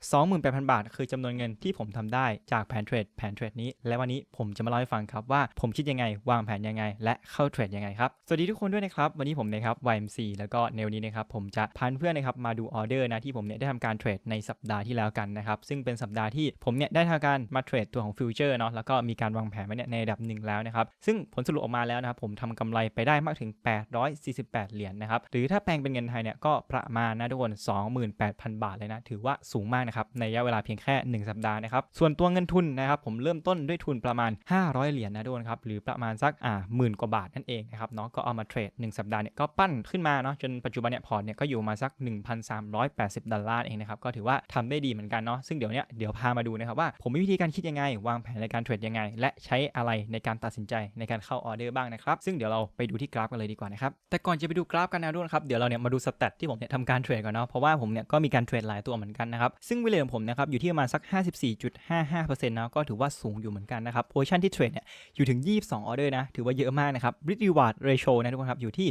28,000 บาท คือจำนวนเงินที่ผมทำได้จากแผนเทรดแผนเทรดนี้ และวันนี้ผมจะมาเล่าให้ฟังครับว่าผมคิดยังไง วางแผนยังไง และเข้าเทรดยังไงครับ สวัสดีทุกคนด้วยนะครับ วันนี้ผมนะครับ YMC แล้วก็ในวันนี้นะครับผมจะพาเพื่อนนะครับมาดูออเดอร์นะที่ผมเนี่ยได้ทำการเทรดในสัปดาห์ที่แล้วกันนะครับซึ่งเป็นสัปดาห์ที่ผมเนี่ยได้ทำการมาเทรดตัวของฟิวเจอร์เนาะแล้วก็มีการวางแผนไว้เนี่ยในระดับหนึ่งแล้วนะครับซึ่งผลสรุปออกมาแล้วนะครับผมทำกำไรไปได้มากถึง 848 เหรียญนะครับหรือถ้าแปลงเป็นเงินไทยเนี่ยก็ประมาณนะทุกคน28,000 บาทเลยนะถือว่าสูงมากนะครับในระยะเวลาเพียงแค่ 1 สัปดาห์นะครับส่วนตัวเงินทุนนะครับผมเริ่มต้นด้วยทุนประมาณ 500 เหรียญนะทุกคนครับหรือประมาณสักอ่าหมื่นกว่าบาทนั่นเองนะครับเนาะก็เอามาเทรด 1 สัปดาห์เนี่ยก็ปั้นขึ้นมาเนาะจนปัจจุบันเนี่ยพอร์ตเนี่ยก็อยู่มาสัก 1,380 ดอลลาร์เองนะครับก็ถือว่าทำได้ดีเหมือนกันเนาะซึ่งเดี๋ยวเนี้ยเดี๋ยวพามาดูนะครับว่าผมมีวิธีการคิดยังไง วางแผนในการเทรดยังไง และใช้อะไรในการตัดสินใจในการเข้าออเดอร์บ้างนะครับซึ่งเดี๋ยวเราไปดูที่กราฟกันเลยดีกว่านะครับแต่ก่อนจะไปดูกราฟกันนะทุกคนครับเดี๋ยวเราเนี่ยมาดูสเตตที่ผมเนี่ยทำการเทรดก่อนเนาะเพราะว่าผมเนี่ยก็มีการเทรดหลายตัวเหมือนกันนะครับซึ่งวิเลของผมนะครับอยู่ที่ประมาณสัก 54.55%นะก็ถือว่าสูงอยู่เหมือนกันนะครับโพชั่นที่เทรดเนี่ยอยู่ถึง 22 ออเดอร์นะถือว่าเยอะมากนะครับ Risk Reward Ratio นะทุกคนครับอยู่ที่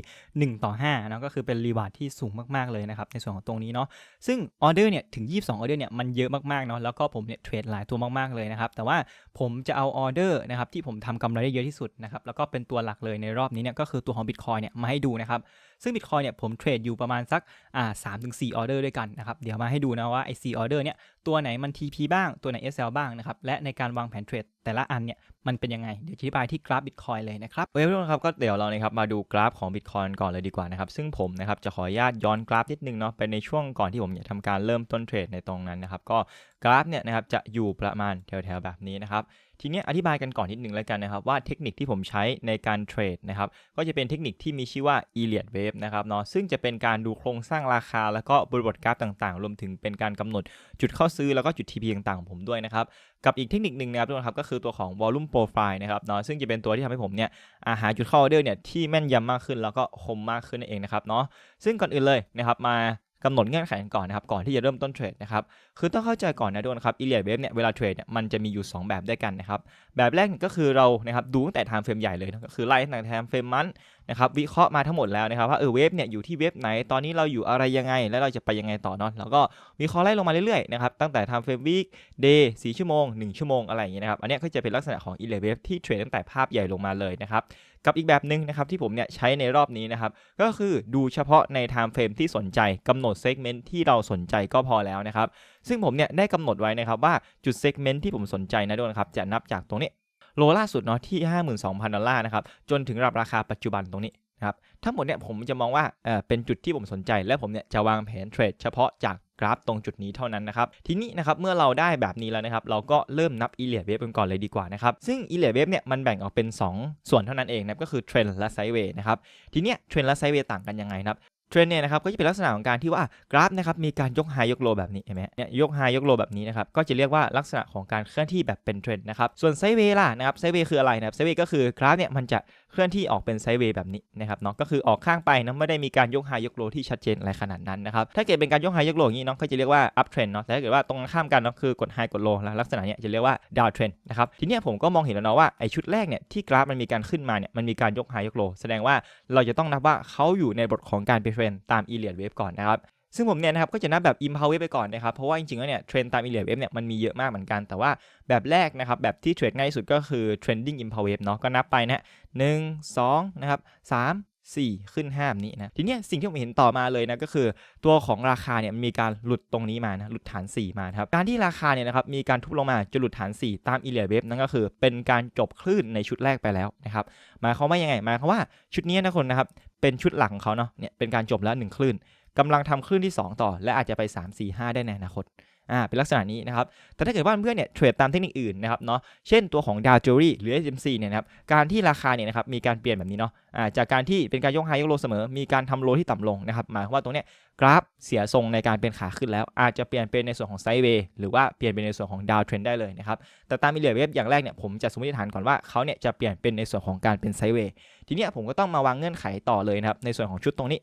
1 ต่อ5นะก็คือเป็นรีวาร์ดที่สูงมากๆเลยนะครับในส่วนของตรงนี้เนาะซึ่งออเดอร์เนี่ยถึง 22 ออเดอร์เนี่ยมันเยอะมากๆเนาะแล้วก็ผมเนี่ยเทรดหลายตัวมากๆเลยนะครับแต่ว่าผมจะเอาออเดอร์นะครับที่ผมทำกำไรได้เยอะที่สุดนะครับแล้วก็เป็นตัวหลักเลยในรอบนี้เนี่ยก็คือตัวของ Bitcoin เนี่ยมาให้ดูนะครับ ซึ่ง Bitcoin เนี่ยผมเทรดอยู่ประมาณสักอ่าสามถึงสี่ออเดอร์ด้วยกันนะครับ เดี๋ยวมาให้ดูนะว่าไอ้สี่ออเดอร์เนี่ยตัวไหนมัน TP บ้างตัวไหน SL บ้างนะครับ และในการวางแผนเทรดแต่ละอันเนี่ยมันเป็นยังไง เดี๋ยวอธิบายที่กราฟ Bitcoin เลยนะครับโอเคทุกคนครับก็เดี๋ยวเรานะครับมาดูกราฟของ Bitcoin ก่อนเลยดีกว่านะครับ ซึ่งผมนะครับจะขออนุญาตย้อนกราฟนิดนึงเนาะไปในช่วงก่อนที่ผมจะทำการเริ่มต้นเทรดในตรงนั้นนะครับก็กราฟเนี่ยนะครับจะอยู่ประมาณแถวๆแบบนี้นะครับ ทีนี้อธิบายกันก่อนนิดนึงแล้วกันนะครับ ว่าเทคนิคที่ผมใช้ในการเทรดนะครับ ก็จะเป็นเทคนิคที่มีชื่อว่า Elliott Wave นะครับเนาะซึ่งจะเป็นการดูโครงสร้างราคา แล้วก็บริบทกราฟต่างๆ รวมถึงเป็นการกำหนดจุดเข้าซื้อแล้วก็จุด TP ต่างๆของผมด้วยนะครับ กับอีกเทคนิคหนึ่งนะครับทุกคนครับก็คือตัวของ volume profile นะครับเนาะซึ่งจะเป็นตัวที่ทำให้ผมเนี่ยอาหาจุดเข้าออเดอร์เนี่ยที่แม่นยำมากขึ้น แล้วก็คมมากขึ้นนั่นเองนะครับเนาะซึ่งก่อนอื่นเลยนะครับมา กำหนดเงื่อนไขก่อนนะครับก่อนที่จะเริ่มต้นเทรดนะครับคือต้องเข้าใจก่อนนะทุกคนครับ Elliott Wave เนี่ยเวลาเทรดเนี่ยมันจะมีอยู่ 2 แบบด้วยกันนะครับแบบแรกก็คือเรานะครับดูตั้งแต่ time frame ใหญ่เลยนะก็คือไล่ตั้งแต่ time frame มันนะครับวิเคราะห์มาทั้งหมดแล้วนะครับว่าเออเวฟเนี่ยอยู่ที่เวฟไหนตอนนี้เราอยู่อะไรยังไง แล้วเราจะไปยังไงต่อเนาะแล้วก็วิเคราะห์ไล่ลงมาเรื่อยๆนะครับตั้งแต่ time frame week day 4ชั่วโมง 1 ชั่วโมงอะไรอย่างเงี้ยนะครับอันนี้ก็จะเป็นลักษณะของ Elliott Wave ที่เทรดตั้งแต่ภาพใหญ่ลงมาเลยนะครับ กับอีกแบบหนึ่งนะครับที่ผมเนี่ยใช้ในรอบนี้นะครับก็คือดูเฉพาะใน time frame ที่สนใจกำหนด segment ที่เราสนใจก็พอแล้วนะครับซึ่งผมเนี่ยได้กำหนดไว้นะครับว่าจุด segment ที่ผมสนใจนะทุกคนครับจะนับจากตรงนี้โลล่าสุดเนาะที่ 52,000 ดอลลาร์นะครับจนถึงระดับราคาปัจจุบันตรงนี้ นะครับทั้งหมดเนี่ยผมจะมองว่าเออเป็นจุดที่ผมสนใจ และผมเนี่ยจะวางแผนเทรดเฉพาะจากกราฟตรงจุดนี้เท่านั้นนะครับ ทีนี้นะครับเมื่อเราได้แบบนี้แล้วนะครับ เราก็เริ่มนับ Elliott Wave กันก่อนเลยดีกว่านะครับ ซึ่ง Elliott Wave เนี่ยมันแบ่งออกเป็น 2 ส่วนเท่านั้นเองนะก็คือเทรนและไซเวย์นะครับทีเนี้ยเทรนและไซเวย์ต่างกันยังไงครับเทรนเนี่ยนะครับก็จะเป็นลักษณะของการที่ว่ากราฟนะครับมีการยกไฮยกโลแบบนี้เห็นไหมเนี่ยยกไฮยกโลแบบนี้นะครับก็จะเรียกว่าลักษณะของการเคลื่อนที่แบบเป็นเทรนนะครับส่วนไซด์เวย์ล่ะนะครับไซเวย์คืออะไรนะครับไซเวย์ก็คือกราฟเนี่ยมันจะ เคลื่อนที่ออกเป็นไซด์เวย์แบบนี้นะครับเนาะก็คือออกข้างไปนะไม่ได้มีการยกไฮยกโลที่ชัดเจนอะไรขนาดนั้นนะครับถ้าเกิดเป็นการยกไฮยกโลอย่างนี้เนาะก็จะเรียกว่าอัพเทรนเนาะแต่ถ้าเกิดว่าตรงข้ามกันเนาะคือกดไฮกดโลแล้วลักษณะเนี้ยจะเรียกว่าดาวเทรนนะครับทีเนี้ยผมก็มองเห็นแล้วเนาะว่าไอชุดแรกเนี่ยที่กราฟมันมีการขึ้นมาเนี่ยมันมีการยกไฮยกโลแสดงว่าเราจะต้องนับว่าเขาอยู่ในบทของการเป็นเทรนตาม Elliott Wave ก่อนนะครับ ซึ่งผมเนี่ยนะครับก็จะนับแบบ impulse wave ไปก่อนนะครับ เพราะว่าจริงๆแล้วเนี่ยเทรนตาม Elliott Wave เนี่ยมันมีเยอะมากเหมือนกัน แต่ว่าแบบแรกนะครับ แบบที่เทรดง่ายที่สุดก็คือ trending impulse wave เนาะก็นับไปนะหนึ่งสองนะครับสามสี่ขึ้นห้ามนี้นะ ทีนี้สิ่งที่ผมเห็นต่อมาเลยนะก็คือ ตัวของราคาเนี่ยมีการหลุดตรงนี้มานะหลุดฐาน 4 มาครับ การที่ราคาเนี่ยนะครับมีการทุบลงมาจนหลุดฐาน 4 ตาม Elliott Wave นั่นก็คือ เป็นการจบคลื่นในชุดแรกไปแล้วนะครับหมายความว่ายังไงหมายความว่าชุดนี้นะคนนะครับเป็นชุดหลักของเขาเนาะเนี่ยเป็นการจบแล้ว1คลื่น กำลังทำคลื่นที่ 2 ต่อ และอาจจะไป 3 4 5 ได้ในอนาคตอ่าเป็นลักษณะนี้นะครับ แต่ถ้าเกิดว่าเพื่อนเนี่ยเทรดตามเทคนิคอื่นนะครับเนาะเช่นตัวของดาวจูรี่หรือ SMC เนี่ยนะครับการที่ราคาเนี่ยนะครับมีการเปลี่ยนแบบนี้เนาะอ่าจากการที่เป็นการยกไฮยกโลเสมอ มีการทำโลที่ต่ำลงนะครับหมายความว่าตรงเนี้ยกราฟเสียทรงในการเป็นขาขึ้นแล้ว อาจจะเปลี่ยนเป็นในส่วนของไซด์เวย์หรือว่าเปลี่ยนเป็นในส่วนของดาวเทรนได้เลยนะครับแต่ตามมิเลียเวฟอย่างแรกเนี่ยผมจะสมมติฐานก่อนว่าเขาเนี่ยจะเปลี่ยนเป็นในส่วนของการเป็นไซด์เวย์ทีเนี้ยผมก็ต้องมาวางเงื่อนไขต่อเลยนะครับในส่วนของชุดตรงนี้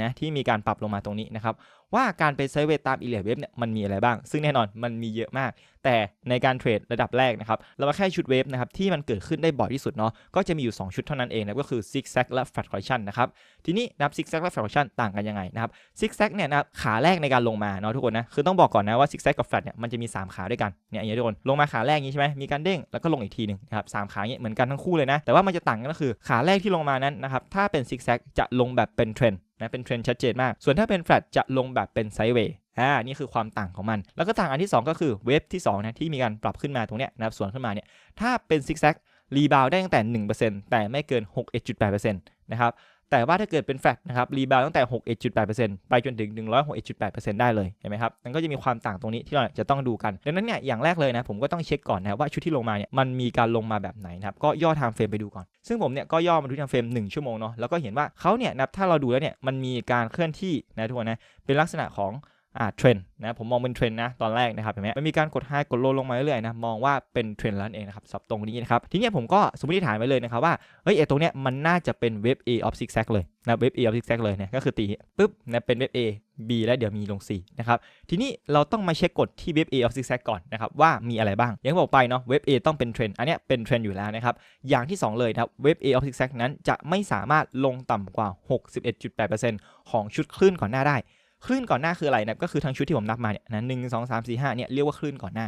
นะที่มีการปรับลงมาตรงนี้นะครับ ว่าการไปไซด์เวย์ตามอีเลียเวฟเนี่ยมันมีอะไรบ้าง ซึ่งแน่นอนมันมีเยอะมาก แต่ในการเทรดระดับแรกนะครับ เรามาแค่ชุดเวฟนะครับที่มันเกิดขึ้นได้บ่อยที่สุดเนาะก็จะมีอยู่ 2 ชุดเท่านั้นเองนะก็คือ zig zag และ flat correction นะครับทีนี้นับ zig zag และ flat correction ต่างกันยังไงนะครับ zig zag เนี่ยนะขาแรกในการลงมาเนาะทุกคนนะคือต้องบอกก่อนนะว่า zig zag กับ flat เนี่ยมันจะมี 3 ขาด้วยกันเนี่ยอย่างนี้ทุกคนลงมาขาแรกงนี้ใช่ไหมมีการเด้งแล้วก็ลงอีกทีหนึ่งนะครับสามขาอย่างนี้เหมือนกันทั้งคู่เลยนะแต่ว่ามันจะต่างกันก็คือขาแรกที่ลงมานั้นนะครับถ้าเป็น zig zag จะลงแบบเป็นเทรนนะเป็นเทรนชัดเจนมาก ส่วนถ้าเป็น flat จะลงแบบเป็นไซด์เวย์อ่านี่คือความต่างของมัน แล้วก็ต่างอันที่ 2 ก็คือเวฟที่2นะที่มีการปรับขึ้นมาตรงเนี้ยนะครับส่วนขึ้นมาเนี่ยถ้าเป็นซิกแซกรีบาวได้ตั้งแต่ 1%แต่ไม่เกิน 6.8%นะครับ แต่ว่าถ้าเกิดเป็นแฟลตนะครับรีบาวตั้งแต่ 61.8%ไปจนถึง161.8%ได้เลยเห็นไหมครับมันก็จะมีความต่างตรงนี้ที่เราจะต้องดูกันดังนั้นเนี่ยอย่างแรกเลยนะผมก็ต้องเช็คก่อนนะว่าชุดที่ลงมาเนี่ยมันมีการลงมาแบบไหนนะครับก็ย่อไทม์เฟรมไปดูก่อน ซึ่งผมเนี่ยก็ย่อมาดูไทม์เฟรม1ชั่วโมงเนาะแล้วก็เห็นว่าเขาเนี่ยนับถ้าเราดูแล้วเนี่ยมันมีการเคลื่อนที่นะทุกคนนะเป็นลักษณะของ อ่าเทรนนะผมมองเป็นเทรนนะตอนแรกนะครับเห็นไหมมันมีการกดไฮกดโลลงมาเรื่อยๆนะมองว่าเป็นเทรนแล้วนั่นเองนะครับสับตรงนี้นะครับทีนี้ผมก็สมมติฐานไว้เลยนะครับว่าเฮ้ยไอตรงเนี้ยมันน่าจะเป็นเว็บ A of zigzag เลยนะเว็บ A of zigzag เลยเนี่ยก็คือตีปุ๊บนะเป็นเว็บ A B แล้วเดี๋ยวมีลง C นะครับทีนี้เราต้องมาเช็คกฎที่เว็บ A of zigzag ก่อนนะครับว่ามีอะไรบ้าง อย่างที่บอกไปเนาะเว็บ A ต้องเป็นเทรนอันเนี้ยเป็นเทรนอยู่แล้วนะครับอย่างที่สองเลยนะเว็บ A of zigzag นั้นจะไม่สามารถลงต่ำกว่า 61.8%ของชุดคลื่นก่อนหน้าได้ คลื่นก่อนหน้าคืออะไรนะก็คือทั้งชุดที่ผมนับมาเนี่ยนะหนึ่งสองสามสี่ห้าเนี่ยเรียกว่าคลื่นก่อนหน้า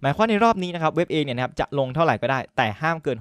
หมายความในรอบนี้นะครับเว็บ A เนี่ยนะครับจะลงเท่าไหร่ก็ได้แต่ห้ามเกิน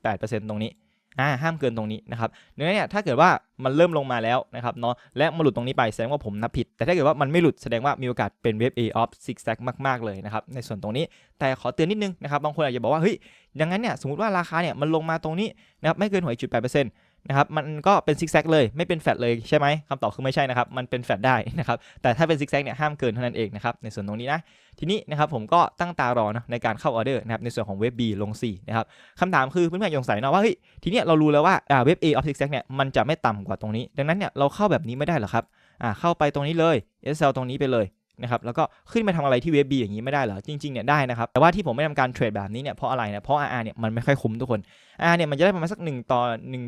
61.8%ตรงนี้อ่าห้ามเกินตรงนี้นะครับดังนั้นเนี่ยถ้าเกิดว่ามันเริ่มลงมาแล้วนะครับเนาะและมาหลุดตรงนี้ไปแสดงว่าผมนับผิด แต่ถ้าเกิดว่ามันไม่หลุดแสดงว่ามีโอกาสเป็นเว็บ A of zigzag มาก ๆ เลยนะครับในส่วนตรงนี้แต่ขอเตือนนิดนึงนะครับบางคนอาจจะบอกว่าเฮ้ยอย่างนั้นเนี่ยสมมติว่าราคาเนี่ยมันลงมาตรงนี้นะครับไม่เกิน61.8%น นะครับมันก็เป็นซิกแซกเลยไม่เป็นแฟลตเลยใช่ไหมคำตอบคือไม่ใช่นะครับมันเป็นแฟลตได้นะครับแต่ถ้าเป็นซิกแซกเนี่ยห้ามเกินเท่านั้นเองนะครับในส่วนตรงนี้นะทีนี้นะครับผมก็ตั้งตารอนะในการเข้าออเดอร์นะครับในส่วนของเว็บ B ลง4นะครับคำถามคือเพื่อนๆสงสัยนะว่าเฮ้ยทีเนี้ยเรารู้แล้วว่าอ่าเว็บ A of zigzag เนี่ยมันจะไม่ต่ำกว่าตรงนี้ ดังนั้นเนี่ยเราเข้าแบบนี้ไม่ได้หรอครับอ่าเข้าไปตรงนี้เลย SL ตรงนี้ไปเลย นะครับแล้วก็ขึ้นมาทำอะไรที่เว็บ B อย่างนี้ไม่ได้เหรอจริงๆเนี่ยได้นะครับแต่ว่าที่ผมไม่ทำการเทรดแบบนี้เนี่ยเพราะอะไรนะเพราะ RR เนี่ยมันไม่ค่อยคุ้มทุกคน R เนี่ยมันจะได้ประมาณสัก 1 ต่อ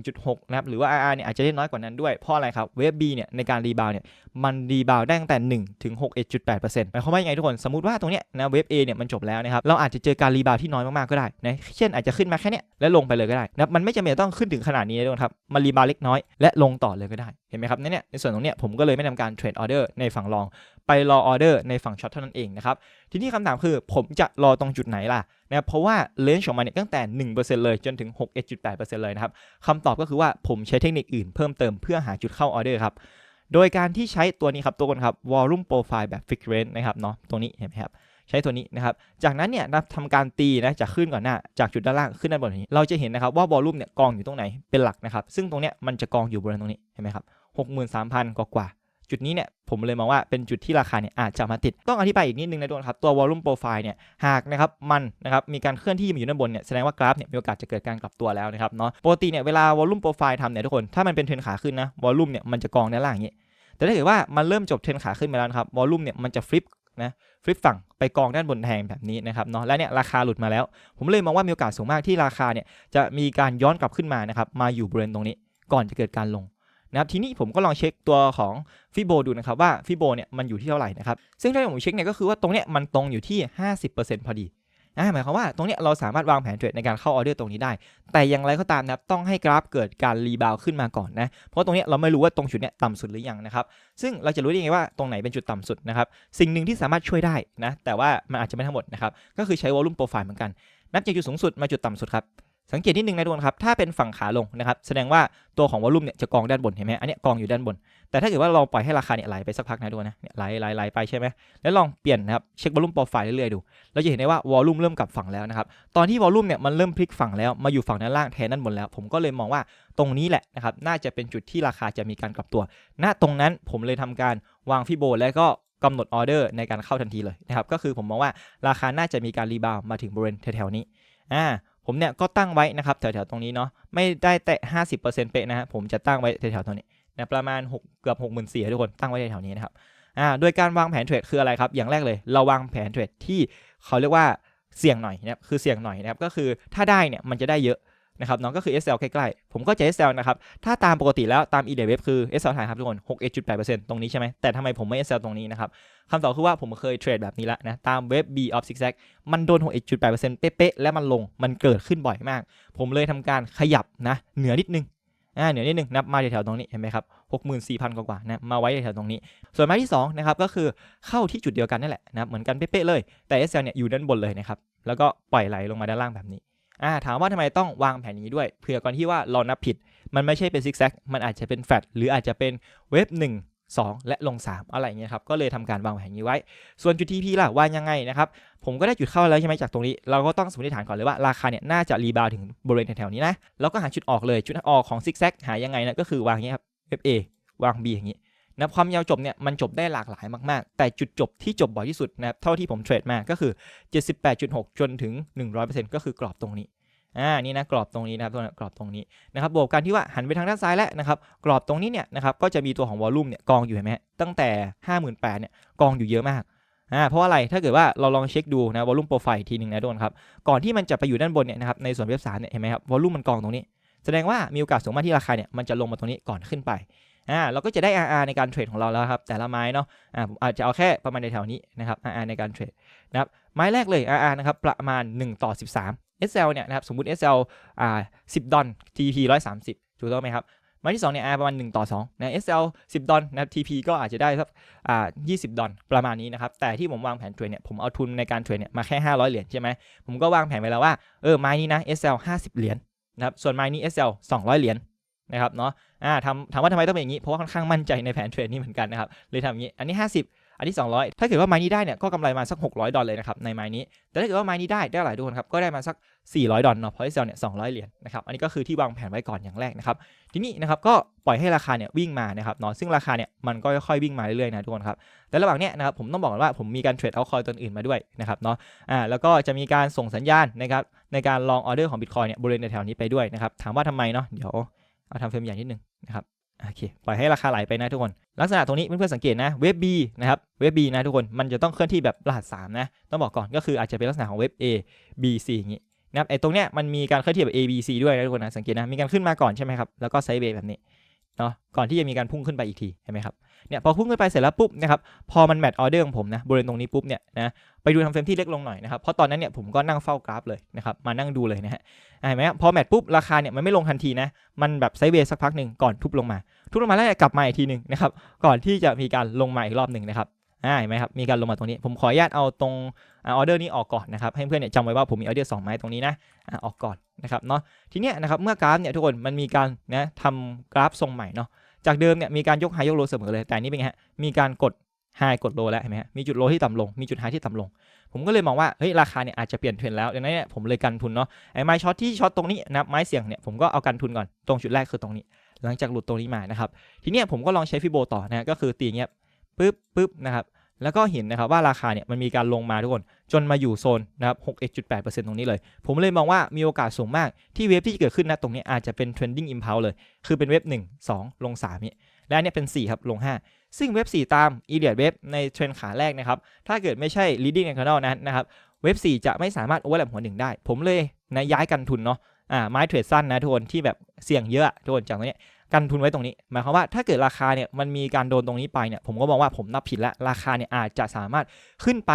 1.6นะครับหรือว่า RR เนี่ยอาจจะได้น้อยกว่านั้นด้วยเพราะอะไรครับเว็บ B เนี่ยในการรีบาวเนี่ยมันรีบาวได้ตั้งแต่1ถึง61.8%หมายความว่ายังไงทุกคนสมมติว่าตรงเนี้ยนะเว็บ A เนี่ยมันจบแล้วนะครับเราอาจจะเจอการรีบาวที่น้อยมากๆก็ได้นะเช่นอาจจะขึ้นมาแค่เนี้ยแล้วลงไปเลยก็ได้นะมันไม่จำเป็นต้องขึ้นถึงขนาดนี้นะทุกคนครับมันรีบาวเล็กน้อยและลงต่อเลยก็ได้เห็นไหมครับเนี่ยในส่วนตรงเนี้ยผมก็เลยไม่ทำการเทรดออเดอร์ในฝั่งลอง รอออเดอร์ในฝั่งช็อตเท่านั้นเองนะครับ ทีนี้คำถามคือผมจะรอตรงจุดไหนล่ะนะครับเพราะว่าเลนส์ของมันเนี่ยตั้งแต่ 1%เลยจนถึง 61.8%เลยนะครับคำตอบก็คือว่าผมใช้เทคนิคอื่นเพิ่มเติมเพื่อหาจุดเข้าออเดอร์ครับโดยการที่ใช้ตัวนี้ครับตัวคนครับ volume profile แบบ fixed range นะครับเนาะตรงนี้เห็นไหมครับใช้ตัวนี้นะครับ จากนั้นเนี่ยนะทำการตีนะจากขึ้นก่อนหน้า จากจุดด้านล่างขึ้นด้านบนนี้ เราจะเห็นนะครับว่า volume เนี่ยกองอยู่ตรงไหนเป็นหลักนะครับ ซึ่งตรงเนี้ยมันจะกองอยู่บริเวณตรงนี้เห็นไหมครับ63,000กว่ากว่า จุดนี้เนี่ยผมเลยมองว่าเป็นจุดที่ราคาเนี่ยอาจจะมาติดต้องอธิบายอีกนิดนึงนะทุกคนครับตัว volume profile เนี่ยหากนะครับมันนะครับมีการเคลื่อนที่มาอยู่ด้านบนเนี่ยแสดงว่ากราฟเนี่ยมีโอกาสจะเกิดการกลับตัวแล้วนะครับเนาะปกติเนี่ยเวลา volume profile ทำเนี่ยทุกคนถ้ามันเป็นเทรนขาขึ้นนะ volume เนี่ยมันจะกองด้านล่างอย่างนี้แต่ถ้าเกิดว่ามันเริ่มจบเทรนขาขึ้นไปแล้วครับวอลลุ่มเนี่ยมันจะฟลิปนะฟลิปฝั่งไปกองด้านบนแทงแบบนี้นะครับเนาะและเนี่ยราคาหลุดมาแล้ว ผมเลยมองว่ามีโอกาสสูงมากที่ราคาเนี่ยจะมีการย้อนกลับขึ้นมานะครับมาอยู่บริเวณตรงนี้ก่อนจะเกิดการลง นะครับทีนี้ผมก็ลองเช็คตัวของฟิโบดูนะครับว่าฟิโบเนี่ยมันอยู่ที่เท่าไหร่นะครับซึ่งถ้าผมเช็คเนี่ยก็คือว่าตรงเนี้ยมันตรงอยู่ที่ 50%พอดีนะหมายความว่าตรงเนี้ยเราสามารถวางแผนเทรดในการเข้าออเดอร์ตรงนี้ได้ แต่อย่างไรก็ตามนะครับต้องให้กราฟเกิดการรีบาวขึ้นมาก่อนนะ เพราะตรงเนี้ยเราไม่รู้ว่าตรงจุดเนี้ยต่ำสุดหรือยังนะครับ ซึ่งเราจะรู้ได้ยังไงว่าตรงไหนเป็นจุดต่ำสุดนะครับ สิ่งหนึ่งที่สามารถช่วยได้นะ แต่ว่ามันอาจจะไม่ทั้งหมดนะครับ ก็คือใช้ volume profile เหมือนกัน นับจากจุดสูงสุดมาจุดต่ำสุดครับ สังเกตนิดนึงนะทุกคนครับ ถ้าเป็นฝั่งขาลงนะครับ แสดงว่าตัวของวอลลุ่มเนี่ยจะกองด้านบนเห็นไหมอันนี้กองอยู่ด้านบน แต่ถ้าเกิดว่าเราปล่อยให้ราคาเนี่ยไหลไปสักพักนะทุกคนนะเนี่ยไหลไหลไหลไปใช่ไหมแล้วลองเปลี่ยนนะครับเช็ควอลลุ่มโปรไฟล์เรื่อยๆดู เราจะเห็นได้ว่าวอลลุ่มเริ่มกลับฝั่งแล้วนะครับ ตอนที่วอลลุ่มเนี่ยมันเริ่มพลิกฝั่งแล้ว มาอยู่ฝั่งด้านล่างแทนด้านบนแล้ว ผมก็เลยมองว่าตรงนี้แหละนะครับ น่าจะเป็นจุดที่ราคาจะมีการกลับตัว ณ ตรงนั้นผมเลยทำการวางฟิโบแล้วก็กำหนดออเดอร์ในการเข้าทันทีเลยนะครับ ก็คือผมมองว่าราคาน่าจะมีการรีบาวมาถึงบริเวณแถวๆนี้ อ่า ผมเนี่ยก็ตั้งไว้นะครับแถวๆตรงนี้เนาะไม่ได้แตะ50%เป๊ะนะฮะผมจะตั้งไว้แถวๆตรงนี้นะประมาณ6เกือบ64,000ทุกคนตั้งไว้แถวๆนี้นะครับอ่าโดยการวางแผนเทรดคืออะไรครับ อย่างแรกเลย เราวางแผนเทรดที่เขาเรียกว่าเสี่ยงหน่อยนะครับคือเสี่ยงหน่อยนะครับก็คือถ้าได้เนี่ยมันจะได้เยอะ นะครับเนาะก็คือ SL ใกล้ๆ ผมก็จะ SL นะครับ ถ้าตามปกติแล้วตาม e d Web คือ SL ถ่ายครับทุกคน 61.8%ตรงนี้ใช่ไหมแต่ทำไมผมไม่ SL ตรงนี้นะครับคำตอบคือว่าผมเคยเทรดแบบนี้แล้วนะ ตามเว็บ B of Zigzag มันโดน 61.8%เป๊ะๆ และมันลงมันเกิดขึ้นบ่อยมาก ผมเลยทำการขยับนะเหนือนิดนึงอ่าเหนือนิดนึงนับมาแถวๆตรงนี้เห็นไหมครับ64,000 กว่าๆนะมาไว้แถวๆตรงนี้ ส่วนไม้ที่สองนะครับก็คือเข้าที่จุดเดียวกันนั่นแหละนะเหมือนกันเป๊ะๆเลยแต่ SL เนี่ยอยู่ด้านบนเลยนะครับแล้วก็ปล่อยไหลลงมาด้านล่างแบบนี้ อ่าถามว่าทำไมต้องวางแผนอย่างนี้ด้วยเผื่อก่อนที่ว่าเรานับผิด มันไม่ใช่เป็นซิกแซกมันอาจจะเป็นแฟลตหรืออาจจะเป็นเว็บ1 2 และลง 3 อะไรอย่างเงี้ยครับก็เลยทำการวางแผนอย่างนี้ไว้ ส่วนจุด TP ล่ะวางยังไงนะครับผมก็ได้จุดเข้าแล้วใช่ไหมจากตรงนี้ เราก็ต้องสมมติฐานก่อนเลยว่าราคาเนี่ยน่าจะรีบาวถึงบริเวณแถวๆนี้นะแล้วก็หาจุดออกเลยจุดออกของซิกแซกหายังไงนะก็คือวางอย่างนี้ยครับ FA วาง B อย่างนี้ นะความยาวจบเนี่ยมันจบได้หลากหลายมากๆ แต่จุดจบที่จบบ่อยที่สุดนะครับเท่าที่ผมเทรดมาก็คือ 78.6 จนถึง 100%ก็คือกรอบตรงนี้อ่านี่นะกรอบตรงนี้นะครับกรอบตรงนี้นะครับบวกกันที่ว่าหันไปทางด้านซ้ายแล้วนะครับกรอบตรงนี้เนี่ยนะครับก็จะมีตัวของวอลลุ่มเนี่ยกองอยู่เห็นไหมตั้งแต่ 58,000เนี่ยกองอยู่เยอะมากอ่าเพราะอะไรถ้าเกิดว่าเราลองเช็คดูนะวอลลุ่มโปรไฟล์ทีหนึ่งนะทุกคนครับก่อนที่มันจะไปอยู่ด้านบนเนี่ยนะครับในส่วนเว็บสามเนี่ยเห็นไหมครับวอลลุ่มมันกองตรงนี้ แสดงว่ามีโอกาสสูงมากที่ราคาเนี่ยมันจะลงมาตรงนี้ก่อนขึ้นไป อ่าเราก็จะได้ RR ในการเทรดของเราแล้วครับ แต่ละไม้เนาะอ่าผมอาจจะเอาแค่ประมาณในแถวนี้นะครับ RR ในการเทรดนะครับไม้แรกเลย RR นะครับประมาณ 1 ต่อ 13 SL เนี่ยนะครับสมมุติ SL อ่า10 ดอล TP 130ถูกต้องไหมครับไม้ที่2เนี่ย R ประมาณ 1 ต่อ2นะ SL 10 ดอลนะครับ TP ก็อาจจะได้สักอ่า20 ดอลประมาณนี้นะครับ แต่ที่ผมวางแผนเทรดเนี่ย ผมเอาทุนในการเทรดเนี่ยมาแค่ 500 เหรียญใช่ไหม ผมก็วางแผนไว้แล้วว่า เออ ไม้นี้นะ SL 50 เหรียญนะครับ ส่วนไม้นี้ SL 200 เหรียญ นะครับเนาะอ่าทำถามว่าทำไมต้องเป็นอย่างนี้ เพราะว่าค่อนข้างมั่นใจในแผนเทรดนี้เหมือนกันนะครับเลยทำอย่างนี้อันนี้ 50 อันนี้200 ถ้าเกิดว่าไม้นี้ได้เนี่ยก็กำไรมาสัก 600 ดอลเลยนะครับในไม้นี้ แต่ถ้าเกิดว่าไม้นี้ได้ได้หลายทุกคนครับก็ได้มาสัก 400 ดอลเนาะเพราะเซลเนี่ย200 เหรียญนะครับอันนี้ก็คือที่วางแผนไว้ก่อนอย่างแรกนะครับทีนี้นะครับก็ปล่อยให้ราคาเนี่ยวิ่งมานะครับเนาะซึ่งราคาเนี่ยมันก็ค่อยๆวิ่งมาเรื่อยๆนะทุกคนครับแต่ระหว่างเนี้ยนะครับผมต้องบอกก่อนว่าผมมีการเทรดเอาคอยตัวอื่นมาด้วยนะครับเนาะอ่าแล้วก็จะมีการส่งสัญญาณนะครับในการลองออเดอร์ของ Bitcoin เนี่ยบริเวณแถวนี้ไปด้วยนะครับถามว่าทำไมเนาะเดี๋ยว เอาทำเฟรมใหญ่นิดนึงนะครับโอเคปล่อยให้ราคาไหลไปนะทุกคน ลักษณะตรงนี้เพื่อนๆสังเกตนะเว็บ B นะครับเว็บ B นะทุกคนมันจะต้องเคลื่อนที่แบบรหัส3นะต้องบอกก่อนก็คืออาจจะเป็นลักษณะของเว็บ A B C อย่างนี้นะครับไอ้ตรงเนี้ยมันมีการเคลื่อนที่แบบ A B C ด้วยนะทุกคนนะสังเกตนะมีการขึ้นมาก่อนใช่ไหมครับแล้วก็ไซด์เวย์แบบนี้เนาะก่อนที่จะมีการพุ่งขึ้นไปอีกทีเห็นไหมครับ เนี่ยพอพุ่งขึ้นไปเสร็จแล้วปุ๊บนะครับพอมันแมทออเดอร์ของผมนะบริเวณตรงนี้ปุ๊บเนี่ยนะไปดูทำเฟรมที่เล็กลงหน่อยนะครับเพราะตอนนั้นเนี่ยผมก็นั่งเฝ้ากราฟเลยนะครับมานั่งดูเลยนะฮะเห็นไหมครับพอแมทปุ๊บราคาเนี่ยมันไม่ลงทันทีนะมันแบบไซเวสักพักหนึ่งก่อนทุบลงมา ทุบลงมาแล้วกลับมาอีกทีหนึ่งนะครับก่อนที่จะมีการลงมาอีกรอบหนึ่งนะครับอ่าเห็นไหมครับมีการลงมาตรงนี้ ผมขออนุญาตเอาตรงออเดอร์นี้ออกก่อนนะครับให้เพื่อนเนี่ยจำไว้ว่าผมมีออเดอร์สองไม้ตรงนี้นะอออกก่อนนะครับเนาะทีเนี้ยนะครับเมื่อกราฟเนี่ยทุกคนมันมีการนะทำกราฟทรงใหม่เนาะ จากเดิมเนี่ยมีการยกไฮยกโลเสมอเลย แต่อันนี้เป็นไงฮะ มีการกดไฮกดโลแล้วเห็นไหมฮะ มีจุดโลที่ต่ำลง มีจุดไฮที่ต่ำลง ผมก็เลยมองว่า เฮ้ย ราคาเนี่ยอาจจะเปลี่ยนเทรนแล้วดังนั้นเนี่ยผมเลยกันทุนเนาะ ไอ้ไม้ช็อตที่ช็อตตรงนี้นะครับไม้เสี่ยงเนี่ยผมก็เอากันทุนก่อน ตรงจุดแรกคือตรงนี้ หลังจากหลุดตรงนี้มานะครับ ทีเนี้ยผมก็ลองใช้ฟิโบต่อนะ ก็คือตีอย่างเงี้ยปึ๊บปึ๊บนะครับ แล้วก็เห็นนะครับว่าราคาเนี่ยมันมีการลงมาทุกคน จนมาอยู่โซนนะครับ61.8%ตรงนี้เลย ผมเลยมองว่ามีโอกาสสูงมากที่เวฟที่จะเกิดขึ้นนะตรงนี้อาจจะเป็น trending impulse เลย คือเป็นเวฟ1 2 ลง3นี้และนเนี้ยเป็น 4 ครับ ลง 5 ซึ่งเว็บ 4 ตาม e l i o t Wave ในเทรนขาแรกนะครับ ถ้าเกิดไม่ใช่ leading candle นั้นนะครับ เว็บ 4 จะไม่สามารถ overlap หัวหนึ่งได้ ผมเลยนะย้ายกันทุนเนาะอ่าไม้เทรดสั้นนะทุกคนที่แบบเสี่ยงเยอะทุกคนจากตรงนี้กันทุนไว้ตรงนี้หมายความว่าถ้าเกิดราคาเนี่ยมันมีการโดนตรงนี้ไปเนี่ยผมก็มองว่าผมนับผิดแล้วราคาเนี่ยอาจจะสามารถขึ้นไป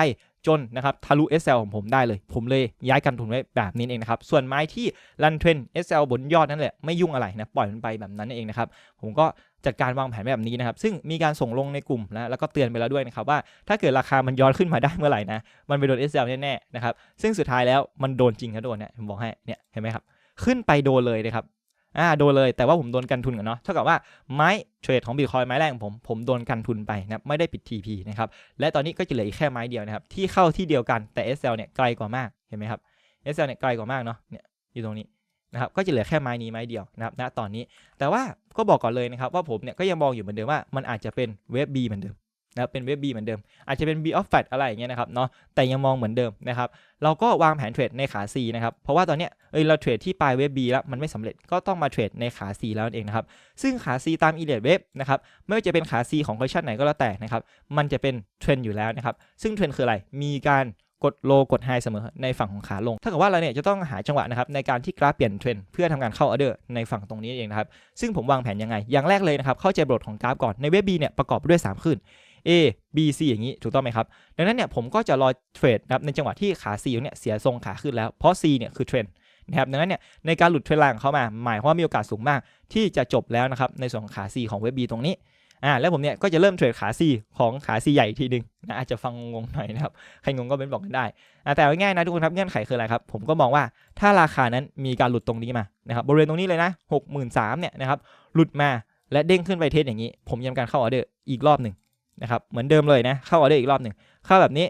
จนนะครับทะลุ SL ของผมได้เลย ผมเลยย้ายกันทุนไว้แบบนี้เองนะครับ ส่วนไม้ที่รันเทรน SL บนยอดนั่นแหละไม่ยุ่งอะไรนะปล่อยมันไปแบบนั้นเองนะครับผมก็จัดการวางแผนแบบนี้นะครับ ซึ่งมีการส่งลงในกลุ่มนะแล้วก็เตือนไปแล้วด้วยนะครับว่าถ้าเกิดราคามันย้อนขึ้นมาได้เมื่อไหร่นะมันไปโดน SL แน่ๆนะครับซึ่งสุดท้ายแล้วมันโดนจริงครับโดนเนี่ยผมบอกให้เนี่ยเห็นไหมครับขึ้นไปโดนเลยนะครับ อ่าโดนเลยแต่ว่าผมโดนกันทุนกันเนาะเท่ากับว่าไม้เทรดของบิตคอยไม้แรกของผมผมโดนกันทุนไปนะไม่ได้ปิด TP นะครับและตอนนี้ก็จะเหลืออีกแค่ไม้เดียวนะครับที่เข้าที่เดียวกันแต่ SL เนี่ยไกลกว่ามากเห็นไหมครับ SL เนี่ยไกลกว่ามากเนาะเนี่ยอยู่ตรงนี้นะครับก็จะเหลือแค่ไม้นี้ไม้เดียวนะครับณตอนนี้ แต่ว่าก็บอกก่อนเลยนะครับว่าผมเนี่ยก็ยังมองอยู่เหมือนเดิมว่ามันอาจจะเป็นเว็บ B เหมือนเดิม นะเป็นเว็บ B เหมือนเดิม อาจจะเป็น B of Fat อะไรอย่างเงี้ยนะครับเนาะแต่ยังมองเหมือนเดิมนะครับเราก็วางแผนเทรดในขา C นะครับเพราะว่าตอนเนี้ยเอยเราเทรดที่ปลายเว็บ B แล้วมันไม่สำเร็จก็ต้องมาเทรดในขา C แล้วนั่นเองนะครับซึ่งขา C ตาม e l i o t Wave นะครับไม่ว่าจะเป็นขา C ของคอลเลคชันไหนก็แล้วแต่นะครับมันจะเป็นเทรนด์อยู่แล้วนะครับซึ่งเทรนด์คืออะไรมีการกดโลกดไฮเสมอในฝั่งของขาลงถ้าเกิดว่าเราเนี่ยจะต้องหาจังหวะนะครับในการที่กราฟเปลี่ยนเทรนด์เพื่อทำการเข้าออเดอร์ในฝั่งตรงนี้เองนะครับซึ่งผมวางแผนยังไง อย่างแรกเลยนะครับเข้าใจบทของกราฟก่อนในเว็บ B เนี่ยประกอบด้วย 3 ขึ้น A B C อย่างนี้ถูกต้องไหมครับ ดังนั้นเนี่ยผมก็จะรอเทรดนะครับในจังหวะที่ขา C ตรงเนี่ยเสียทรงขาขึ้นแล้วเพราะ C เนี่ยคือเทรนด์นะครับดังนั้นเนี่ยในการหลุดเทรนด์ลน์ของเข้ามา หมายความว่ามีโอกาสสูงมาก ที่จะจบแล้วนะครับในส่วนของขา C ของเว็บ B ตรงนี้อ่าแล้วผมเนี่ยก็จะเริ่มเทรดขา C ของขา C ใหญ่ทีหนึงนะอาจจะฟังงงหน่อยนะครับใครงงก็เป็นบอกกันได้อ่าแต่ง่ายๆนะทุกคนครับเงื่อนไขคืออะไรครับผมก็มองว่าถ้าราคานั้นมีการหลุดตรงนี้มานะครับบริเวณตรงนี้เลยนะ63,000เนี่ยนะครับหลุดมาและเด้งขึ้นไปเทสอย่างนี้ ผมยังการเข้าออเดอร์อีกรอบหนึ่ง นะครับเหมือนเดิมเลยนะเข้าออเดอร์อีกรอบหนึ่งเข้าแบบนี้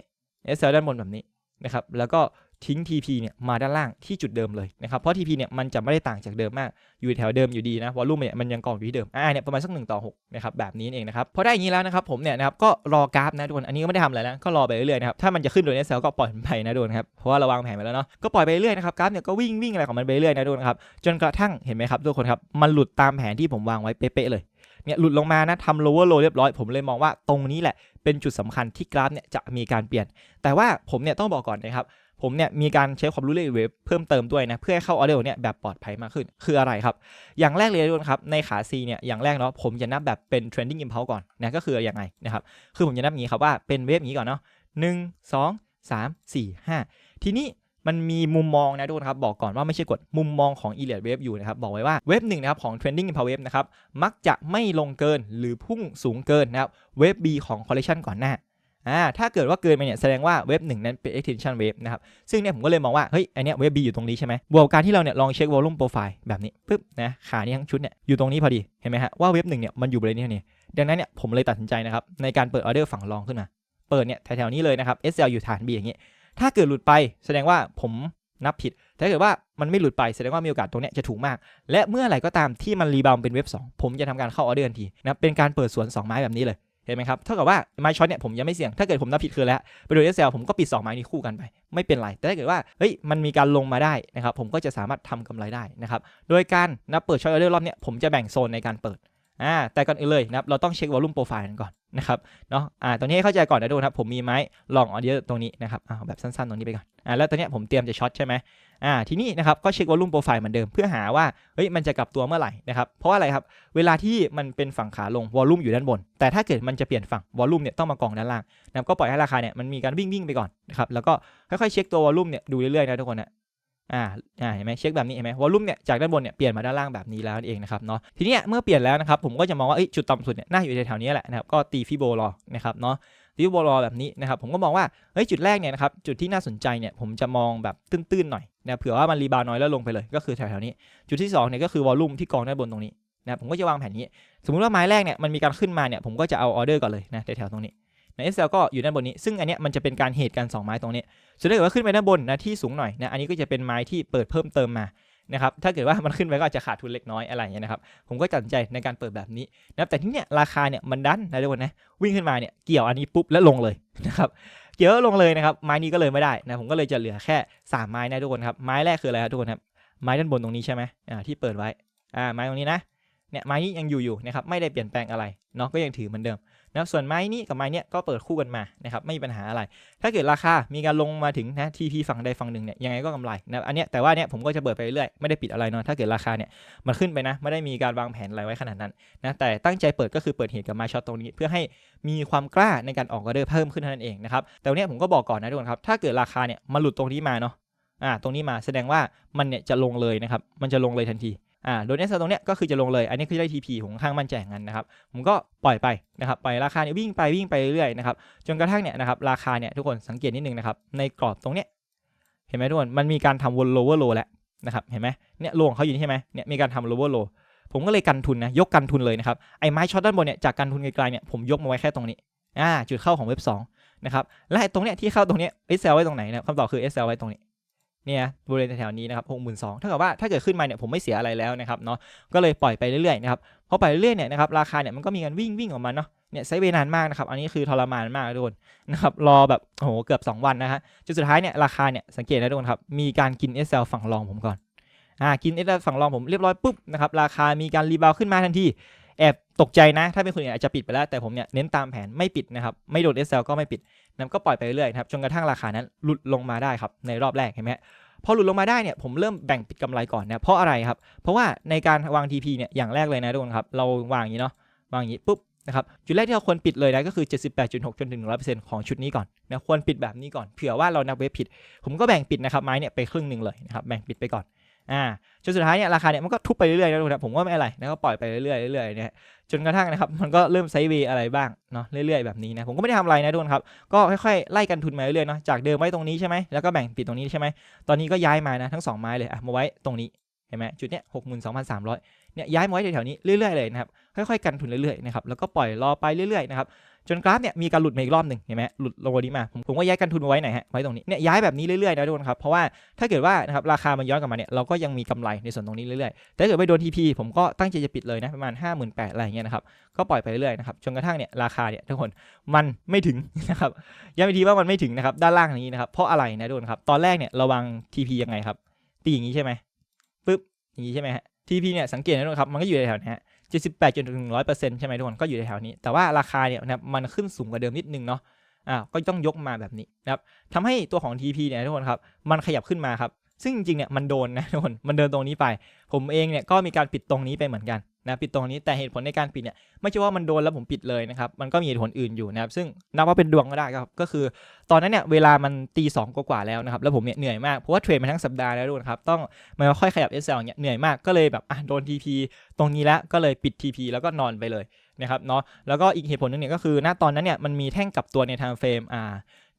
SL ด้านบนแบบนี้นะครับแล้วก็ทิ้ง TP เนี่ยมาด้านล่างที่จุดเดิมเลยนะครับเพราะ TP เนี่ยมันจะไม่ได้ต่างจากเดิมมากอยู่แถวเดิมอยู่ดีนะวอลลุ่มเนี่ยมันยังกองอยู่ที่เดิมอ่าเนี่ยประมาณสัก1ต่อ6นะครับแบบนี้เองนะครับพอได้อย่างนี้แล้วนะครับผมเนี่ยนะครับก็รอกราฟนะทุกคนอันนี้ก็ไม่ได้ทำอะไรนะก็รอไปเรื่อยๆนะครับถ้ามันจะขึ้นโดย SL ก็ปล่อยมันไปนะทุกคนครับเพราะว่าเราวางแผนไปแล้วเนาะก็ปล่อยไปเรื่อยนะครับกราฟเนี่ยก็วิ่งวิ่งอะไรของมันไปเรื่อยนะทุกคนครับจนกระทั่งเห็นไหมครับทุกคนครับมันหลุดตามแผนที่ผมวางไว้เป๊ะๆเลย เนี่ยหลุดลงมานะทำ lower low เรียบร้อย ผมเลยมองว่าตรงนี้แหละเป็นจุดสำคัญที่กราฟเนี่ยจะมีการเปลี่ยน แต่ว่าผมเนี่ยต้องบอกก่อนนะครับผมเนี่ยมีการใช้ความรู้เรื่องเว็บเพิ่มเติมด้วยนะเพื่อให้เข้าออเดอร์เนี่ยแบบปลอดภัยมากขึ้น คืออะไรครับ อย่างแรกเลยทุกคนครับในขา C เนี่ยอย่างแรกเนาะผมจะนับแบบเป็น trending impulse ก่อนนะก็คืออย่างไงนะครับคือผมจะนับอย่างนี้ครับว่าเป็นเวฟอย่างนี้ก่อนเนาะหนึ่งสองสามสี่ห้าทีนี้ มันมีมุมมองนะทุกคนครับบอกก่อนว่าไม่ใช่กฎมุมมองของ e l i o t Wave อยู่นะครับบอกไว้ว่าเวฟหนึ่งนะครับของ trending impulse wave นะครับมักจะไม่ลงเกินหรือพุ่งสูงเกินนะครับเวฟ B ของ collection ก่อนหน้าอ่าถ้าเกิดว่าเกินไปเนี่ยแสดงว่าเว็บหนึ่งนั้นเป็น extension wave นะครับ ซึ่งเนี่ยผมก็เลยมองว่า เฮ้ยอันเนี้ยเว็บ B อยู่ตรงนี้ใช่ไหมบวกกับการที่เราเนี่ยลองเช็ค volume profile แบบนี้ปุ๊บนะขานี้ทั้งชุดเนี่ยอยู่ตรงนี้พอดี เห็นไหมฮะว่าเว็บหนึ่งเนี่ยมันอยู่บริเวณนี้นี่ดังนั้นเนี่ยผมเลยตัดสินใจนะครับในการเปิดออเดอร์ฝั่งรองขึ้นมา เปิดเนี่ยแถวๆนี้เลยนะครับ SL อยู่ฐาน B อย่างนี้ ถ้าเกิดหลุดไปแสดงว่าผมนับผิด แต่ถ้าเกิดว่ามันไม่หลุดไปแสดงว่ามีโอกาสตรงนี้จะถูกมาก และเมื่อไหร่ก็ตามที่มันรีบาวเป็นเว็บ 2 ผมจะทำการเข้าออเดอร์ทันทีนะเป็นการเปิดสวน2ไม้แบบนี้เลยเห็นไหมครับเท่ากับว่าไม้ช็อตเนี่ยผมยังไม่เสี่ยง ถ้าเกิดผมนับผิดคือแล้วไปโดย SL ผมก็ปิด 2 ไม้นี้คู่กันไป ไม่เป็นไร แต่ถ้าเกิดว่าเฮ้ยมันมีการลงมาได้นะครับผมก็จะสามารถทำกำไรได้นะครับโดยการนับเปิดช็อตออเดอร์รอบเนี้ยผมจะแบ่งโซนในการเปิด อ่าแต่ก่อนอื่นเลยนะครับเราต้องเช็ควอลลุ่มโปรไฟล์กันก่อนนะครับเนาะอ่าตรงนี้ให้เข้าใจก่อนนะทุกคนครับผมมีไม้ลองออเดอร์ตรงนี้นะครับอ่าแบบสั้นๆตรงนี้ไปก่อนอ่าแล้วตอนนี้ผมเตรียมจะช็อตใช่ไหมอ่าทีนี้นะครับก็เช็ควอลลุ่มโปรไฟล์เหมือนเดิมเพื่อหาว่าเฮ้ยมันจะกลับตัวเมื่อไหร่นะครับเพราะอะไรครับเวลาที่มันเป็นฝั่งขาลงวอลลุ่มอยู่ด้านบน แต่ถ้าเกิดมันจะเปลี่ยนฝั่งวอลลุ่มเนี่ยต้องมากองด้านล่างนะครับก็ปล่อยให้ราคาเนี่ยมันมีการวิ่งวิ่งไปก่อนนะครับแล้วก็ค่อยๆเช็คตัววอลลุ่มเนี่ยดูเรื่อยๆนะทุกคนนะ อ่าอ่าเห็นไหมเช็คแบบนี้เห็นไหมวอลลุ่มเนี่ยจากด้านบนเนี่ยเปลี่ยนมาด้านล่างแบบนี้แล้วนั่นเองนะครับเนาะทีนี้เมื่อเปลี่ยนแล้วนะครับผมก็จะมองว่าเอ้จุดต่ำสุดเนี่ยน่าอยู่แถวๆนี้แหละนะครับก็ตีฟิโบรอนะครับเนาะดิวบรอแบบนี้นะครับผมก็มองว่าเฮ้ยจุดแรกเนี่ยนะครับจุดที่น่าสนใจเนี่ยผมจะมองแบบตื้นๆหน่อยนะเผื่อว่ามันรีบาวน้อยแล้วลงไปเลยก็คือแถวๆนี้ จุดที่2เนี่ยก็คือวอลลุ่มที่กองด้านบนตรงนี้นะผมก็จะวางแผนนี้ สมมุติว่าไม้แรกเนี่ยมันมีการขึ้นมาเนี่ยผมก็จะเอาออเดอร์ก่อนเลยนะแถวๆตรงนี้ ใน SL ก็อยู่ด้านบนนี้ ซึ่งอันเนี้ยมันจะเป็นการเหตุกัน2ไม้ตรงนี้ส่วนถ้าเกิดว่าขึ้นไปด้านบนนะที่สูงหน่อยนะอันนี้ก็จะเป็นไม้ที่เปิดเพิ่มเติมมานะครับถ้าเกิดว่ามันขึ้นไปก็อาจจะขาดทุนเล็กน้อยอะไรอย่างเงี้ยนะครับผมก็ตัดสินใจในการเปิดแบบนี้นะครับแต่ที่เนี่ยราคาเนี่ยมันดันนะทุกคนนะวิ่งขึ้นมาเนี่ยเกี่ยวอันนี้ปุ๊บแล้วลงเลยนะครับเกี่ยวแล้วลงเลยนะครับไม้นี้ก็เลยไม่ได้นะผมก็เลยจะเหลือแค่ 3 ไม้นะทุกคนครับไม้แรกคืออะไรครับทุกคนครับไม้ด้านบนตรงนี้ใช่ไหมอ่าที่เปิดไว้อ่าไม้ตรงนี้นะเนี่ยไม้นี้ยังอยู่อยู่นะครับไม่ได้เปลี่ยนแปลงอะไรเนาะก็ยังถือเหมือนเดิม นะส่วนไม้นี้กับไม้นี้ก็เปิดคู่กันมานะครับไม่มีปัญหาอะไร ถ้าเกิดราคามีการลงมาถึงนะทีพีฝั่งใดฝั่งหนึ่งเนี่ยยังไงก็กำไรนะอันเนี้ยแต่ว่าเนี่ยผมก็จะเปิดไปเรื่อยไม่ได้ปิดอะไรเนาะถ้าเกิดราคาเนี่ยมันขึ้นไปนะไม่ได้มีการวางแผนอะไรไว้ขนาดนั้นนะแต่ตั้งใจเปิดก็คือเปิดเหตุกับไม้ช็อตตรงนี้ เพื่อให้มีความกล้าในการออกออเดอร์เพิ่มขึ้นเท่านั้นเองนะครับแต่วันนี้ยผมก็บอกก่อนนะทุกคนครับถ้าเกิดราคาเนี่ยมาหลุดตรงนี้มาเนาะอ่าตรงนี้มาแสดงว่ามันเนี่ยจะลงเลยนะครับมันจะลงเลยทันที อ่าโดยเนสตรงเนี้ยก็คือจะลงเลย อันนี้คือได้ TP ผมค่อนข้างมั่นใจอย่างนั้นนะครับ ผมก็ปล่อยไปนะครับปล่อยราคาเนี่ยวิ่งไปวิ่งไปเรื่อยๆนะครับจนกระทั่งเนี่ยนะครับราคาเนี่ยทุกคนสังเกตนิดนึงนะครับในกรอบตรงเนี้ยเห็นไหมทุกคนมันมีการทำวน lower low แล้วนะครับเห็นไหมเนี่ยลงเขาอยู่นี่ใช่ไหมเนี่ยมีการทำ lower low ผมก็เลยกันทุนนะยกกันทุนเลยนะครับไอ้ไม้ช็อตด้านบนเนี่ยจากกันทุนไกลๆเนี่ยผมยกมาไว้แค่ตรงนี้อ่าจุดเข้าของเว็บ2นะครับและไอ้ตรงเนี้ยที่เข้าตรงเนี้ย SL ไว้ตรงไหนนะคำตอบคือ SL ไว้ตรงนี้ เนี่ยบริเวณแถวนี้นะครับหกหมื่นสองเท่ากับว่าถ้าเกิดขึ้นมาเนี่ยผมไม่เสียอะไรแล้วนะครับเนาะก็เลยปล่อยไปเรื่อยๆนะครับพอปเรื่อยๆเนี่ยนะครับราคาเนี่ยมันก็มีการวิ่งวิ่งออกมาเนาะเนี่ยไซด์เวย์นานมากนะครับอันนี้คือทรมานมากทุกคนนะครับรอแบบโอ้โหเกือบ 2 วันนะฮะจนสุดท้ายเนี่ยราคาเนี่ยสังเกตนะทุกคนครับมีการกิน SL ฝั่งรองผมก่อนอ่ากินเอสฝั่งรองผมเรียบร้อยปุ๊บนะครับราคามีการรีบาวขึ้นมาทันที แอบตกใจนะ ถ้าเป็นคนอื่นอาจจะปิดไปแล้ว แต่ผมเนี่ยเน้นตามแผนไม่ปิดนะครับ ไม่โดด SL ก็ไม่ปิดนะก็ปล่อยไปเรื่อยครับจนกระทั่งราคานั้นหลุดลงมาได้ครับในรอบแรกเห็นไหมพอหลุดลงมาได้เนี่ยผมเริ่มแบ่งปิดกำไรก่อนนะเพราะอะไรครับ เพราะว่าในการวาง TP เนี่ยอย่างแรกเลยนะทุกคนครับเราวางอย่างนี้เนาะวางอย่างนี้ปุ๊บนะครับจุดแรกที่เราควรปิดเลยนะก็คือ 78.6 จนถึง 100%ของชุดนี้ก่อนนะควรปิดแบบนี้ก่อนเผื่อว่าเรานับเว็บผิด ผมก็แบ่งปิดนะครับไม้เนี่ยไปครึ่งหนึ่งเลยนะครับแบ่งปิดไปก่อน อ่าจนสุดท้ายเนี่ยราคาเนี่ยมันก็ทุบไปเรื่อยๆนะทุกคนครับผมก็ไม่อะไรนะก็ปล่อยไปเรื่อยๆเรื่อยๆเนี่ยจนกระทั่งนะครับมันก็เริ่มไซด์เวย์อะไรบ้างเนาะเรื่อยๆแบบนี้นะผมก็ไม่ได้ทำอะไรนะทุกคนครับก็ค่อยๆไล่กันทุนมาเรื่อยๆเนาะจากเดิมไว้ตรงนี้ใช่ไหมแล้วก็แบ่งปิดตรงนี้ใช่ไหมตอนนี้ก็ย้ายมานะทั้งสองไม้เลยอะมาไว้ตรงนี้เห็นไหมจุดเนี้ยหกหมื่นสองพันสามร้อยเนี่ยย้ายมาไว้แถวๆนี้เรื่อยๆเลยนะครับค่อยๆกันทุนเรื่อยๆนะครับแล้วก็ปล่อยรอไปเรื่อยๆนะครับ จนกราฟเนี่ยมีการหลุดมาอีกรอบหนึ่งเห็นไหมหลุดลงวันนี้มาผมผมก็ย้ายกันทุนมาไว้ไหนฮะไว้ตรงนี้เนี่ยย้ายแบบนี้เรื่อยๆนะทุกคนครับเพราะว่าถ้าเกิดว่านะครับราคามันย้อนกลับมาเนี่ยเราก็ยังมีกำไรในส่วนตรงนี้เรื่อยๆแต่ถ้าเกิดไปโดน TP ผมก็ตั้งใจจะปิดเลยนะประมาณ 5 8 0 0 0อะไรอย่างเงี้ยนะครับก็ปล่อยไปเรื่อยๆนะครับจนกระทั่งเนี่ยราคาเนี่ยทุกคนมันไม่ถึงนะครับย้ำอีกทีว่ามันไม่ถึงนะครับด้านล่างนี้นะครับเพราะอะไรนะทุกคนครับตอนแรกเนี่ยราวาง TP ยังไงครับตีอย่างนี้ใช่ไหมปึ๊บอย่างนี้ใช่ไหมฮะ TP เนี่ยสังเกตนะทุกคนครับมันก็อยู่ในแถวนี้ฮะ 78จนถึง100%ใช่ไหมทุกคนก็อยู่ในแถวนี้ แต่ว่าราคาเนี่ยนะครับมันขึ้นสูงกว่าเดิมนิดนึงเนาะอ่าก็ต้องยกมาแบบนี้นะครับทำให้ตัวของ TP เนี่ยทุกคนครับมันขยับขึ้นมาครับ ซึ่งจริงๆเนี่ยมันโดนนะทุกคนมันเดินตรงนี้ไป ผมเองเนี่ยก็มีการปิดตรงนี้ไปเหมือนกันนะปิดตรงนี้แต่เหตุผลในการปิดเนี่ยไม่ใช่ว่ามันโดนแล้วผมปิดเลยนะครับมันก็มีเหตุผลอื่นอยู่นะครับซึ่งนับว่าเป็นดวงก็ได้ครับก็คือ ตอนนั้นเนี่ยเวลามันตีสองกว่าแล้วนะครับแล้วผมเนี่ยเหนื่อยมากเพราะว่าเทรดมาทั้งสัปดาห์แล้วทุกคนครับต้องมาค่อยขยับ SL เนี่ยเหนื่อยมากก็เลยแบบอะโดน TP ตรงนี้แล้วก็เลยปิด TP แล้วก็นอนไปเลยนะครับเนาะแล้วก็อีกเหตุผลหนึงเนี่ยก็คือ ณตอนนั้นเนี่ยมันมีแท่งกลับตัวใน time frame อ่า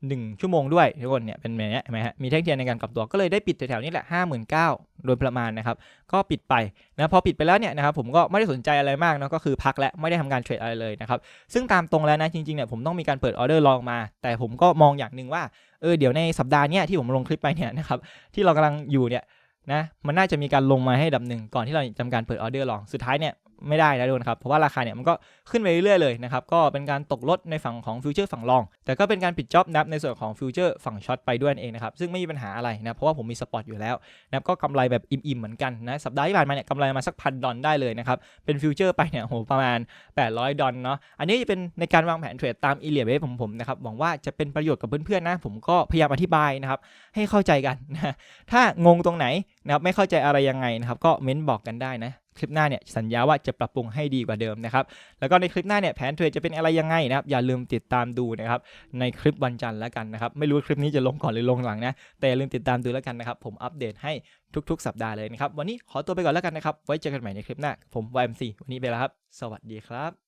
หนึ่งชั่วโมงด้วยทุกคนเนี่ยเป็นแบบนี้ยเห็นไหมฮะมีแท่งเทียนในการกลับตัวก็เลยได้ปิดแถวๆนี้แหละห้าหมื่นเก้าโดยประมาณนะครับ ก็ปิดไปนะพอปิดไปแล้วเนี่ยนะครับผมก็ไม่ได้สนใจอะไรมากเนาะก็คือพักและไม่ได้ทำการเทรดอะไรเลยนะครับซึ่งตามตรงแล้วนะจริงๆเนี่ยผมต้องมีการเปิดออเดอร์ลองมา แต่ผมก็มองอย่างหนึ่งว่าเออเดี๋ยวในสัปดาห์เนี้ยที่ผมลงคลิปไปเนี่ยนะครับที่เรากำลังอยู่เนี่ยนะมันน่าจะมีการลงมาให้ดับหนึ่งก่อนที่เราจะทำการเปิดออเดอร์ลองสุดท้ายเนี่ย ไม่ได้นะทุกคนครับ เพราะว่าราคาเนี่ยมันก็ขึ้นไปเรื่อยๆเลยนะครับ ก็เป็นการตกลดในฝั่งของฟิวเจอร์ฝั่งลอง แต่ก็เป็นการปิดจ็อบนับในส่วนของฟิวเจอร์ฝั่งช็อตไปด้วยเองนะครับ ซึ่งไม่มีปัญหาอะไรนะ เพราะว่าผมมีสปอตอยู่แล้วนับก็กำไรแบบอิ่มๆเหมือนกันนะ สัปดาห์ที่ผ่านมาเนี่ยกำไรมาสักพันดอลได้เลยนะครับ เป็นฟิวเจอร์ไปเนี่ยโหประมาณ 800 ดอลเนาะ อันนี้จะเป็นในการวางแผนเทรดตามอีเลียเวฟของผมนะครับ หวังว่าจะเป็นประโยชน์กับเพื่อนๆนะ ผมก็พยายามอธิบายนะครับ ให้เข้าใจกันนะ ถ้างงตรงไหนนะครับไม่เข้าใจอะไรยังไงนะครับก็เม้นบอกกันได้นะ คลิปหน้าเนี่ยสัญญาว่าจะปรับปรุงให้ดีกว่าเดิมนะครับแล้วก็ในคลิปหน้าเนี่ยแผนเทรดจะเป็นอะไรยังไงนะครับอย่าลืมติดตามดูนะครับในคลิปวันจันทร์แล้วกันนะครับไม่รู้คลิปนี้จะลงก่อนหรือลงหลังนะแต่อย่าลืมติดตามดูแล้วกันนะครับผมอัปเดตให้ทุกๆ สัปดาห์เลยนะครับวันนี้ขอตัวไปก่อนแล้วกันนะครับไว้เจอกันใหม่ในคลิปหน้าผม YMC วันนี้ไปแล้วครับ สวัสดีครับ